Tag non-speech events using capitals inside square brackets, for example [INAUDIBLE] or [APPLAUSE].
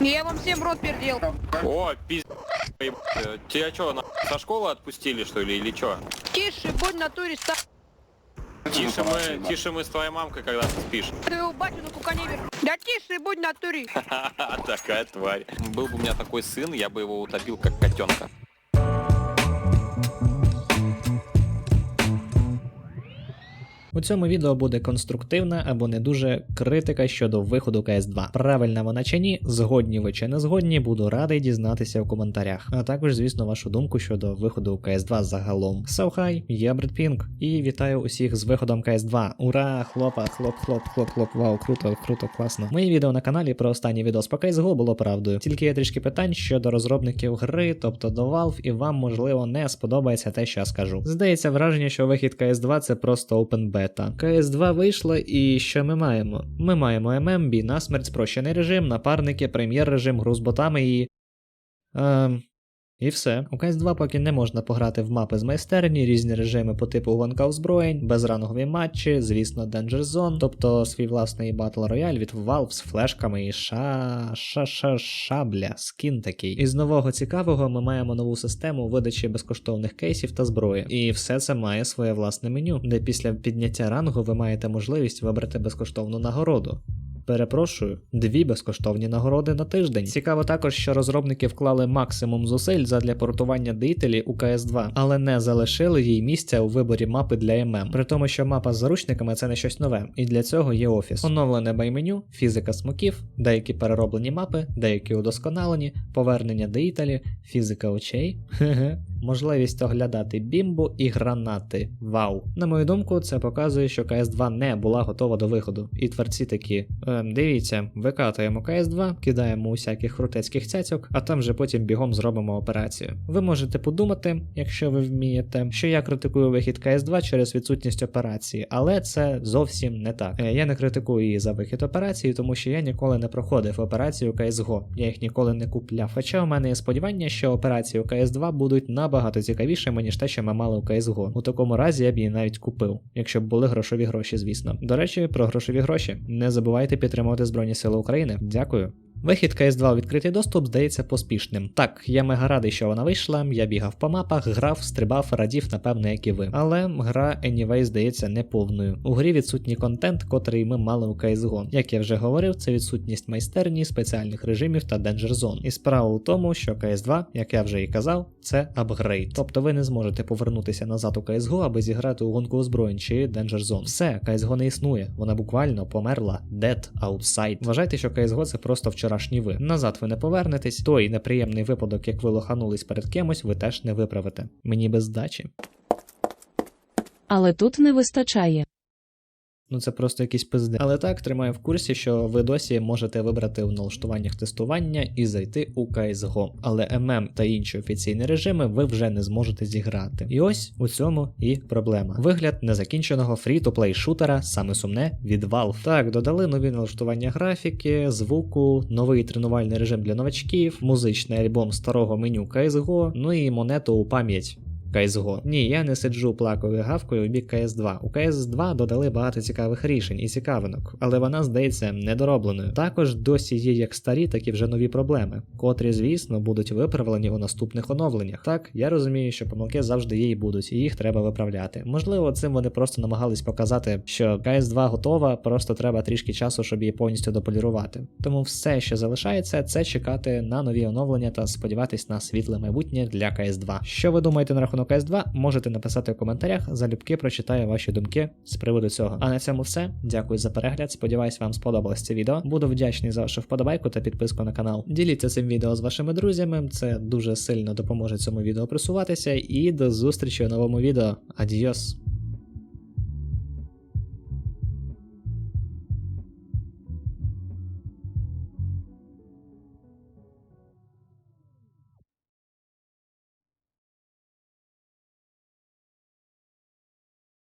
Я вам всем рот пердел. О, пиздец. Тебя что, на... со школы отпустили, что ли, или что? Тише, будь на туре, ста... Тише мы, тише мы с твоей мамкой, когда ты спишь. Твоего батю на куканевер. Да тише, будь на туре. [LAUGHS] Такая тварь. Был бы у меня такой сын, я бы его утопил как котенка. У цьому відео буде конструктивна або не дуже критика щодо виходу CS2. Правильна вона чи ні, згодні ви чи не згодні, буду радий дізнатися в коментарях. А також, звісно, вашу думку щодо виходу CS2 загалом. So hi, я Бред Пінк, і вітаю усіх з виходом CS2. Ура! Хлопа, хлоп, хлоп, хлоп, хлоп, вау, круто, круто, класно. Моє відео на каналі про останній відос по CSGO було правдою. Тільки є трішки питань щодо розробників гри, тобто до Valve, і вам можливо не сподобається те, що я скажу. Здається, враження, що вихід CS2 це просто open beta. CS2 вийшла, і що ми маємо? Ми маємо ММБ, насмерть спрощений режим, напарники, прем'єр-режим, гру з ботами і. Ем. І все. У CS2 поки не можна пограти в мапи з майстерні, різні режими по типу гонка озброєнь, безрангові матчі, звісно, Danger Zone, тобто свій власний Battle Royale від Valve з флешками і ша ша ша шабля, скін такий. Із нового цікавого ми маємо нову систему видачі безкоштовних кейсів та зброї. І все це має своє власне меню, де після підняття рангу ви маєте можливість вибрати безкоштовну нагороду. Перепрошую, дві безкоштовні нагороди на тиждень. Цікаво також, що розробники вклали максимум зусиль задля портування деятелі у CS2, але не залишили їй місця у виборі мапи для ММ. При тому, що мапа з заручниками це не щось нове, і для цього є офіс. Оновлене байменю, фізика смоків, деякі перероблені мапи, деякі удосконалені, повернення деятелі, фізика очей. Можливість оглядати бімбу і гранати. Вау! На мою думку, це показує, що CS2 не була готова до виходу. І творці такі: «Ем, дивіться, викатуємо CS2, кидаємо усяких крутецьких цяцьок, а там вже потім бігом зробимо операцію. Ви можете подумати, якщо ви вмієте, що я критикую вихід CS2 через відсутність операції, але це зовсім не так. Е, Я не критикую її за вихід операції, тому що я ніколи не проходив операцію CSGO. Я їх ніколи не купляв. Хоча у мене є сподівання, що операції у CS2 будуть набагато цікавішими, ніж те, що ми мали у CSGO. У такому разі я б її навіть купив, якщо б були грошові гроші, звісно. До речі, про грошові гроші. Не забувайте підтримувати Збройні Сили України. Дякую. Вихід CS2 у відкритий доступ здається поспішним. Так, я мега радий, що вона вийшла. Я бігав по мапах, грав, стрибав, радів, напевно, як і ви. Але гра anyway здається неповною. У грі відсутній контент, котрий ми мали у CSGO. Як я вже говорив, це відсутність майстерні, спеціальних режимів та Danger Zone. І справа у тому, що CS2, як я вже і казав, це апгрейд. Тобто ви не зможете повернутися назад у CSGO, аби зіграти у гонку озброєнь чи Danger Zone. Все, CSGO не існує. Вона буквально померла dead outside. Вважайте, що CSGO це просто вчорашні ви. Назад ви не повернетесь. Той неприємний випадок, як ви лоханулись перед кимось, ви теж не виправите. Мені без здачі. Але тут не вистачає. Ну це просто якийсь пизди. Але так тримаю в курсі, що ви досі можете вибрати в налаштуваннях тестування і зайти у CSGO. Але MM та інші офіційні режими ви вже не зможете зіграти. І ось у цьому і проблема. Вигляд незакінченого фрі-то-плей шутера, саме сумне від Valve. Так, додали нові налаштування графіки, звуку, новий тренувальний режим для новачків, музичний альбом старого меню CSGO, ну і монету у пам'ять. CSGO. Ні, я не сиджу плакою гавкою у бік CS2. У CS2 додали багато цікавих рішень і цікавинок, але вона здається недоробленою. Також досі є як старі, так і вже нові проблеми, котрі, звісно, будуть виправлені у наступних оновленнях. Так, я розумію, що помилки завжди є і будуть, і їх треба виправляти. Можливо, цим вони просто намагались показати, що CS2 готова, просто треба трішки часу, щоб її повністю дополірувати. Тому все, що залишається, це чекати на нові оновлення та сподіватись на світле майбутнє для CS2. Що ви думаєте на рахунок CS2, можете написати в коментарях, залюбки прочитаю ваші думки з приводу цього. А на цьому все. Дякую за перегляд. Сподіваюсь, вам сподобалось це відео. Буду вдячний за вашу вподобайку та підписку на канал. Діліться цим відео з вашими друзями, це дуже сильно допоможе цьому відео просуватися. І до зустрічі у новому відео. Адіос!